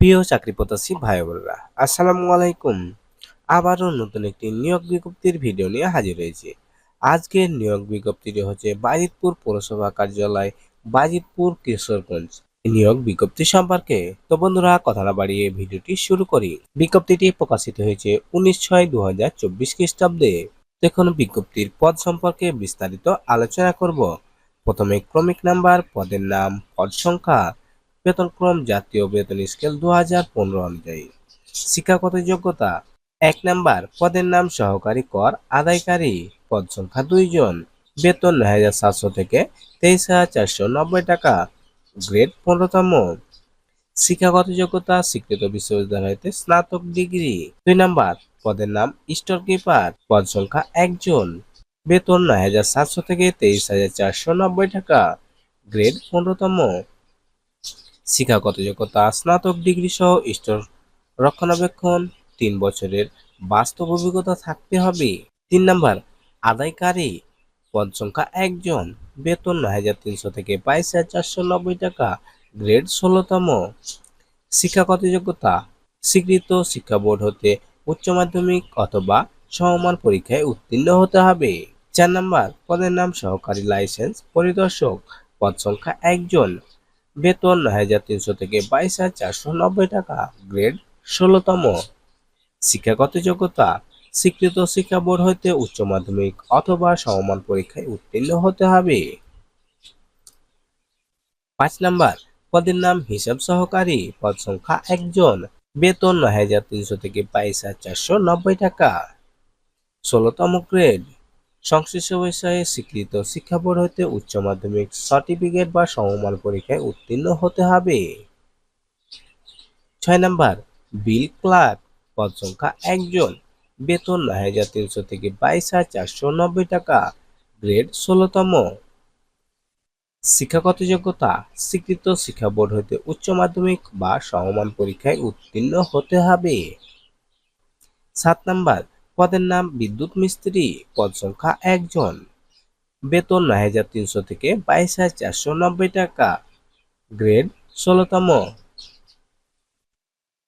প্রিয় চাকরি প্রত্যাশী ভাই বোনেরা আসসালামু আলাইকুম। আবারও নতুন একটি নিয়োগ বিজ্ঞপ্তির ভিডিও নিয়ে হাজির হয়েছি। আজকের নিয়োগ বিজ্ঞপ্তিটি হচ্ছে বাজিতপুর পৌরসভা কার্যালয়, বাজিতপুর কিশোরগঞ্জ। নিয়োগ বিজ্ঞপ্তি সম্পর্কে তো বন্ধুরা, কথা না বাড়িয়ে ভিডিওটি শুরু করি। বিজ্ঞপ্তিটি প্রকাশিত হয়েছে উনিশ ছয় দু হাজার চব্বিশ খ্রিস্টাব্দে। দেখুন বিজ্ঞপ্তির পদ সম্পর্কে বিস্তারিত আলোচনা করব। প্রথমে ক্রমিক নাম্বার, পদের নাম, পদ সংখ্যা বেতনক্রম জাতীয় বেতন স্কেল দু হাজার পনেরো অনুযায়ী। শিক্ষাগত যোগ্যতা এক নাম্বার, পদের নাম সহকারী কর আদায়কারী, পদ সংখ্যা দুইজন বেতন নয় হাজার সাতশো থেকে তেইশ হাজার চারশো নব্বই টাকা, গ্রেড পনেরোতম। শিক্ষাগত যোগ্যতা, স্বীকৃত বিশ্ববিদ্যালয় হইতে স্নাতক ডিগ্রি। দুই নাম্বার, পদের নাম স্টোর কিপার, পদ সংখ্যা একজন বেতন নয় হাজার সাতশো থেকে তেইশ হাজার চারশো নব্বই টাকা, গ্রেড পনেরোতম। শিক্ষাগত যোগ্যতা, স্নাতক ডিগ্রি সহ স্টোর রক্ষণাবেক্ষণ, তিন বছরের বাস্তব অভিজ্ঞতা থাকতে হবে। তিন নাম্বার, আদায়কারী পদ সংখ্যা একজন, বেতন নয় হাজার তিনশো থেকে বাইশ হাজার চারশো নব্বই টাকা, গ্রেড ষোলোতম। শিক্ষাগত যোগ্যতা, স্বীকৃত শিক্ষা বোর্ড হতে উচ্চ মাধ্যমিক অথবা সমমান পরীক্ষায় উত্তীর্ণ হতে হবে। চার নাম্বার, পদের নাম সহকারী লাইসেন্স পরিদর্শক, পদ সংখ্যা একজন বেতন নয় হাজার তিনশো থেকে বাইশ চারশো নব্বই টাকা। গ্রেড ষোলোতম। শিক্ষাগত যোগ্যতা। স্বীকৃত শিক্ষা বোর্ড হইতে উচ্চ মাধ্যমিক অথবা সমমান পরীক্ষায় উত্তীর্ণ হতে হবে। পাঁচ নাম্বার, পদের নাম হিসাব সহকারী। পদ সংখ্যা একজন। বেতন নয় হাজার তিনশো থেকে বাইশ চারশো নব্বই টাকা। ষোলোতম গ্রেড। সংশ্লিষ্ট বিষয়ে স্বীকৃত শিক্ষা বোর্ড হতে উচ্চ মাধ্যমিক সার্টিফিকেট বা সমমান পরীক্ষায় উত্তীর্ণ হতে হবে। ছয় নাম্বার, বিল ক্লার্ক, পদ সংখ্যা একজন বেতন নয় হাজার তিনশো থেকে বাইশ হাজার চারশো নব্বই টাকা। গ্রেড ষোলোতম। শিক্ষাগত যোগ্যতা, স্বীকৃত শিক্ষা বোর্ড হতে উচ্চ মাধ্যমিক বা সমমান পরীক্ষায় উত্তীর্ণ হতে হবে। সাত নাম্বার পদের নাম বিদ্যুৎ মিস্ত্রি, পদ সংখ্যা একজন। বেতন নয় হাজার তিনশো থেকে বাইশ হাজার চারশো নব্বই টাকা। গ্রেড ষোলোতম।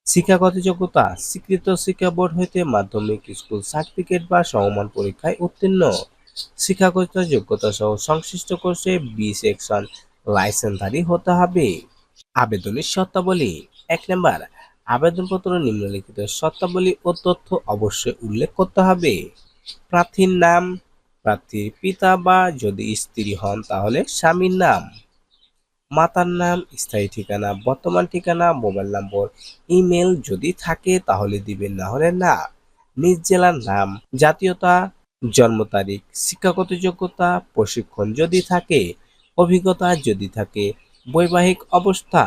শিক্ষাগত যোগ্যতা, স্বীকৃত শিক্ষা বোর্ড হইতে মাধ্যমিক স্কুল সার্টিফিকেট বা সমমান পরীক্ষায় উত্তীর্ণ। শিক্ষাগত যোগ্যতা সহ সংশ্লিষ্ট কোর্সে বি সেকশন লাইসেন্সধারী হতে হবে। আবেদনের শর্তাবলী, এক নম্বর আবেদনপত্র নিম্নলিখিত শর্তাবলী ও তথ্য অবশ্যই উল্লেখ করতে হবে। প্রার্থীর নাম, প্রার্থীর পিতা বা যদি স্ত্রী হন তাহলে স্বামীর নাম। মাতার নাম, স্থায়ী ঠিকানা, বর্তমান ঠিকানা, মোবাইল নম্বর, ইমেল যদি থাকে তাহলে দিবেন, না হলে না। নিজ জেলার নাম, জাতীয়তা, জন্ম তারিখ, শিক্ষাগত যোগ্যতা, প্রশিক্ষণ যদি থাকে, অভিজ্ঞতা যদি থাকে, বৈবাহিক অবস্থা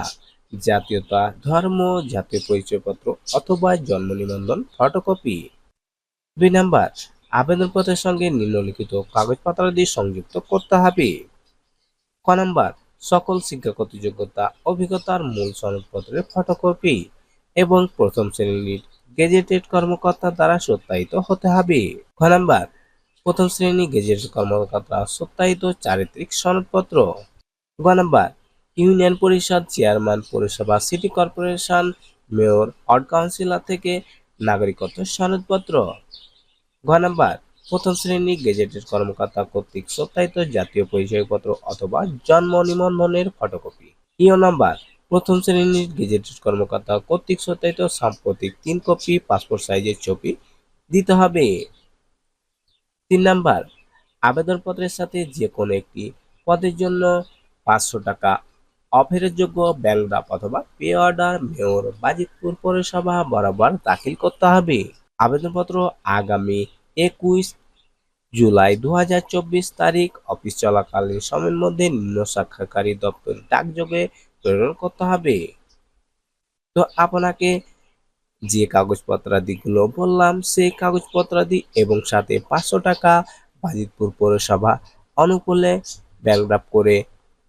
জাতীয়তা, ধর্ম, জাতীয় পরিচয়পত্র অথবা জন্ম নিবন্ধন, ফটোকপি। দুই নাম্বার, আবেদনপত্রের সঙ্গে নিম্নলিখিত কাগজপত্রাদি সংযুক্ত করতে হবে। ক নাম্বার, সকল শিক্ষাগত যোগ্যতা, অভিজ্ঞতার মূল সনদপত্রের ফটোকপি এবং প্রথম শ্রেণির গেজেটেড কর্মকর্তা দ্বারা সত্যায়িত হতে হবে। খ নাম্বার, প্রথম শ্রেণি গেজেটেড কর্মকর্তা সত্যায়িত চারিত্রিক সনদপত্র। গ নাম্বার ইউনিয়ন পরিষদ, চেয়ারম্যান পৌরসভা, city corporation, mayor, ward councillor থেকে নাগরিকত্ব সনদপত্র। ঘ নাম্বার, প্রথম শ্রেণি গেজেটেড কর্মকর্তা কর্তৃক সত্যায়িত জাতীয় পরিচয়পত্র অথবা জন্ম নিবন্ধনের ফটোকপি। ইও নাম্বার, প্রথম শ্রেণির গেজেটেড কর্মকর্তা কর্তৃক সত্যায়িত সাম্প্রতিক তিন কপি, পাসপোর্ট সাইজের ছবি দিতে হবে। তিন নাম্বার, আবেদনপত্রের সাথে যে কোনো একটি পদের জন্য পাঁচশো টাকা অফেরের যোগ্য ব্যাংক ড্রাফট অথবা পে অর্ডার মেয়র বাজিতপুর পৌরসভা বরাবর দাখিল করতে হবে। আবেদনপত্র আগামী একুশ জুলাই দু হাজার চব্বিশ তারিখ অফিস চলাকালীন সময়ের মধ্যে নিম্ন সাক্ষাৎকারী দপ্তর ডাকযোগে প্রেরণ করতে হবে। তো আপনাকে যে কাগজপত্রাদিগুলো বললাম, সেই কাগজপত্রাদি এবং সাথে পাঁচশো টাকা বাজিতপুর পৌরসভা অনুকূলে ব্যাংক করে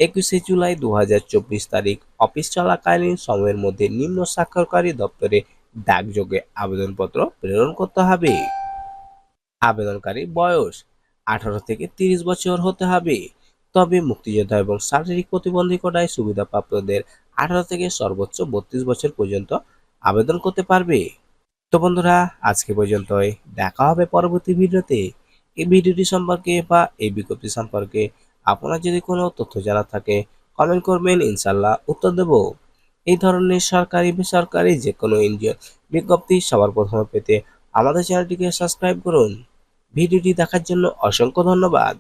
একুশে জুলাই দু হাজার চব্বিশ তারিখ অফিস চলাকালীন সময়ের মধ্যে নিম্ন স্বাক্ষরকারী দপ্তরে ডাকযোগে আবেদনপত্র প্রেরণ করতে হবে। আবেদনকারী বয়স আঠারো থেকে তিরিশ বছর হতে হবে। তবে মুক্তিযোদ্ধা এবং শারীরিক প্রতিবন্ধকতায় সুবিধাপ্রাপ্তদের আঠারো থেকে সর্বোচ্চ বত্রিশ বছর পর্যন্ত আবেদন করতে পারবে। তো বন্ধুরা, আজকে পর্যন্তই। দেখা হবে পরবর্তী ভিডিওতে। এই ভিডিওটি সম্পর্কে বা এই বিজ্ঞপ্তি সম্পর্কে আপনার যদি কোনো তথ্য জানা থাকে কমেন্ট করবেন ইনশাল্লাহ উত্তর দেব। এই ধরনের সরকারি, বেসরকারি যে কোনো এনজিও বিজ্ঞপ্তি সবার প্রথমে পেতে আমাদের চ্যানেলটিকে সাবস্ক্রাইব করুন। ভিডিওটি দেখার জন্য অসংখ্য ধন্যবাদ।